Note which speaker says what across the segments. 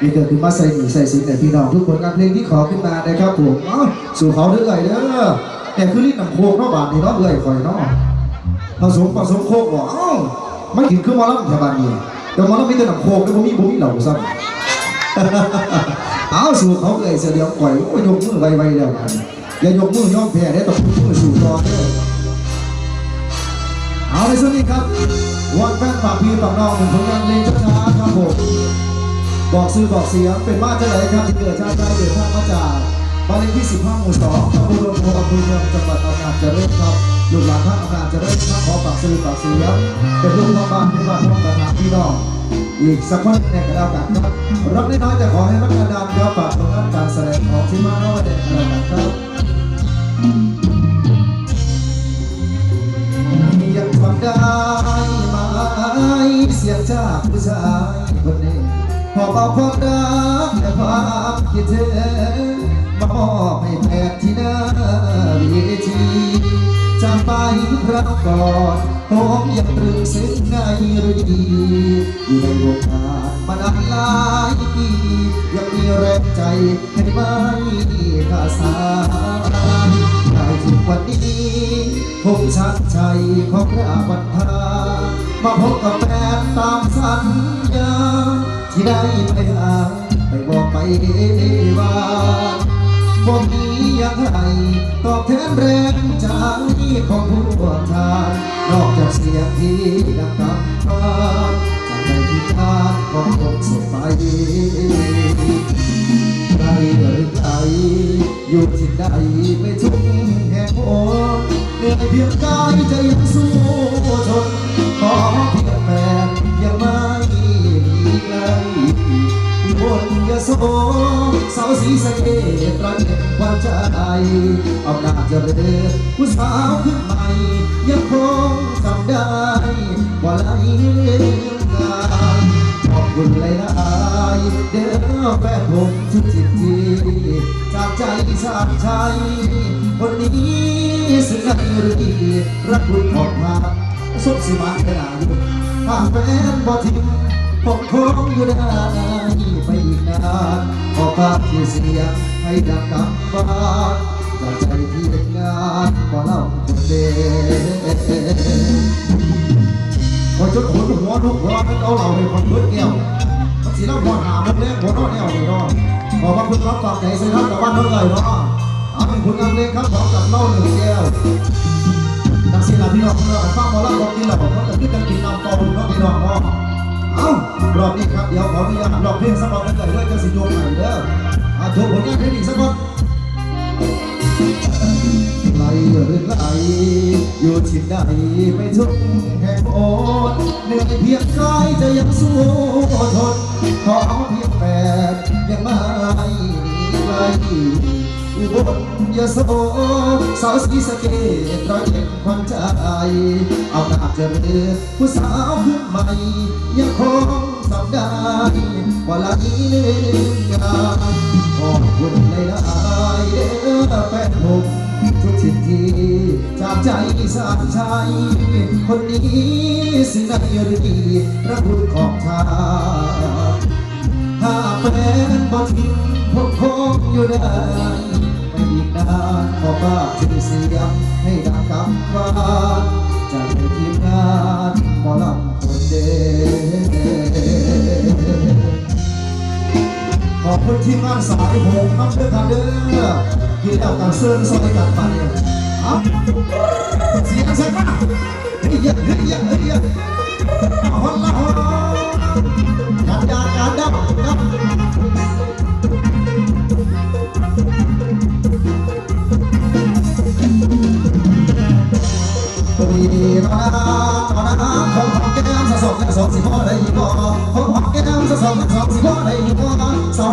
Speaker 1: มีเกิดขึ้นมาใส่หนีใส่สินในพี่น้องทุกผลงานเพลงที่ขอขึ้นมานะครับผมอ้าสู่เขาเรื่อยเด้อแต่คือลิ้นหนังโคกเนาะบาทนี่เนาะเรื่อยคอยเนาะผสมผสมโคกบ่เอ้ามันกินคือมาลังแถวบ้านนี่แต่มาลังมีแต่หนังโคกแล้วบ่มีบ่มีเหล่าซ้ำเอาสู่เขาเอ่ยเสียเดียวก่อยโอ้ยยกมือไวๆแล้วกันอย่ายกมือย่อมแพ้ได้ต้องยกมือสู่ต่อเด้อเอาในส่วนนี้ครับวันแฟนฝากพี่ฝากน้องหนึ่งผลงานเพลงช้าๆ ซื้อบอกเสียงเป็นมาจากไหนครับที่เกิดชาติได้เดินทางมาจากบ้านเลขที่ 15หมู่2ตำบลรวมโพอำเภอเมืองจังหวัดอำนาจเจริญครับลูกหลานท่านอำนาจเจริญครับขอฝากซื้อฝากเสียงเป็นลูกพ่อบ้านเป็นบ้านพ่อประธานพี่น้องอีกสักคนหนึ่งก็แล้วกันครับรับน้อยๆแต่ขอให้รักนานครับฝากผลงานการแสดงของที่มาโนเด็กแล้วกันครับยังฟังได้ไหมเสียงจากผู้ชายคนนี้ อเบาความรักและความคิดถึงมามอบให้แพทย์ที่หน้าเวทีจากไปรั้งก่อนผมยังตรึงซึ้งในฤดีอยู่ในวงการมานานหลายปียังมีแรงใจให้ไม่ขาดสายได้ถึงวันนี้ผมชัดใจของพระบันทามาพบกับ ได้ไปหาไปบอกไปว่าบ่มีอย่างไรตอบแทนแรงใจของผู้ทานนอกจากเสียงที่ดังกำพาจากใจที่ทานของผมสดใสใครเอ่ยใครอยู่ที่ใดไม่ทุกแห่งโอนเหนื่อยเพียงกายใจยังสู้ รันวันใจเอาหน้าจะเจริญผู้สาวขึ้นใหม่ยังคงจำได้ว่าไหลเรื่องงานขอบคุณหลายๆเด้อแฟนผมทุกจิตทีจากใจชาติชัยคนนี้สิ่งไหนรือดีรักคุณขอบมาสุดสิมาขนาดถ้าแฟนบ่ทิ้ง ผมคงอยู่ได้ไปอีกนานขอภาพที่เสียงให้ดังกำบ้าจากใจที่เด็กงานบ่เล่าคนเดีพอจนขนหัวทุกหัวให้เขาเหล่าให้คนเบิดแก้วมันสีน้ำหัวหามันเล็กหัวน้อนแนวนี่เนาะบอกว่าคุณรับฝากใจใส่รับกับบ้านเท่าไหร่เนาะเอาเป็นผลงานเพลงครับของกับเล่าหนึ่งแก้วดังสิลาพี่น้องเราฟังหมอลำบอกกินแล้วผมก็จะขึ้นกันกินน้ำต่อคุณน้องพี่น้องเนาะ เอ้ารอบนี้ครับเดี๋ยวขออนุญาตรอบเพลงสำหรับกันเลยด้วยจะสิโยงใหม่เด้ออาถูกผลงานเพลงอีกสักคนไกลหรือไกลอยู่ที่ใดไม่ทุกแห่งโอนเหนื่อยเพียงกายจะยังสู้ทนขอเพียงแปดยังไม่ไกล อุบลยโสสาวสีสะเกตร้อยเอ็ดควันใจ เอาหน้าเจริญผู้สาวขึ้นใหม่ ยังคงสำได้ว่าละนี้เรื่องงานขอบคุณหลายๆเด้อแฟนผมทุกทิศทีจากใจสานชัยคนนี้สินายรีพระคุณของชาติถ้าแฟนบ่ทิ้งผมคงอยู่ได้าพชื่อเสียงให้ดังกำว่าจากในทีมงานหมอลำคนเด่ขอบคุณทีมงานสายผมน้ำเด้อกันเด้อที่แล้วกันเซิร์นซอยกันไปเอาเสียงเสียงมาเฮียเฮียเฮียฮอนละฮอน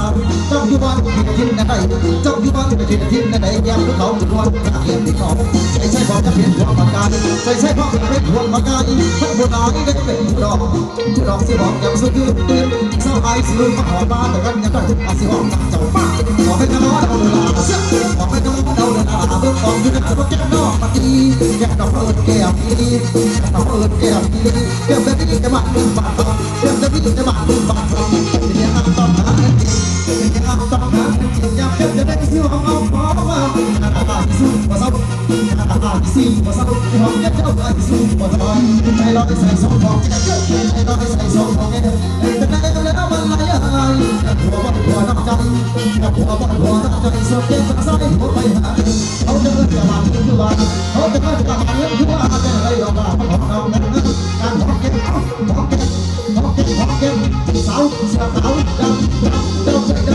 Speaker 1: จ้าสาวแก้มเบิ่งแล้วเพิ่นเห็นบ่สายก็ต้องมาสาวเจ้าอยู่บ้านกินกินได้เจ้าอยู่บ้านไปทิศทิศในไหนแก้มเขาถึงวันจาเรียนที่เขาใช่ใช่พ่อจะเพียนหัวปากกาใช่ใช่พ่อจะเป็นหัวปากกาท่านโบราณได้เป็นดอกดอกสิบอกยังสุดยืนตื่นเศร้าไอ้สิลืมมาหอบ้านแต่กันยังต้องอาสิบอกเจ้าป้าขอให้น้อเราเวลาเสียขอให้น้อเราเวลาเบิ่งกองอยู่ในตัวแก้มนอกมาดีแก้มดอกเอิญแก้มนี้ดอกเอิญแก้มนี้แก้มแบบนี้จะมาลืมบาดแก้มแบบนี้จะมาลืมบาดเป็น อาสู้มาสู้หอมแก้มเจ้าอาสู้มาสู้ให้เราได้ใส่สองของให้เราได้ใส่สองของแก้มแต่ได้แล้วมันลายหัวว่าหัวนอกใจหัวว่าหัวนอกใจสดแก้มใส่หัวไปหาเขาจะเลิกจะมาคือว่าเขาจะเลิกจะมาคือว่าจะอะไรออกมาของเรานั้นการหอมแก้มหอมแก้มหอมแก้มหอมแกสาวสาวดำดำดำดำ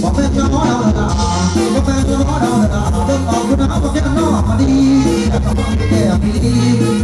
Speaker 1: Oh, no, no, no.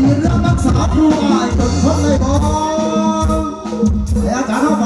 Speaker 1: ดีเรื่องรักษาครูอ้ายจนคนเลยบอกแต่อาจารย์เขา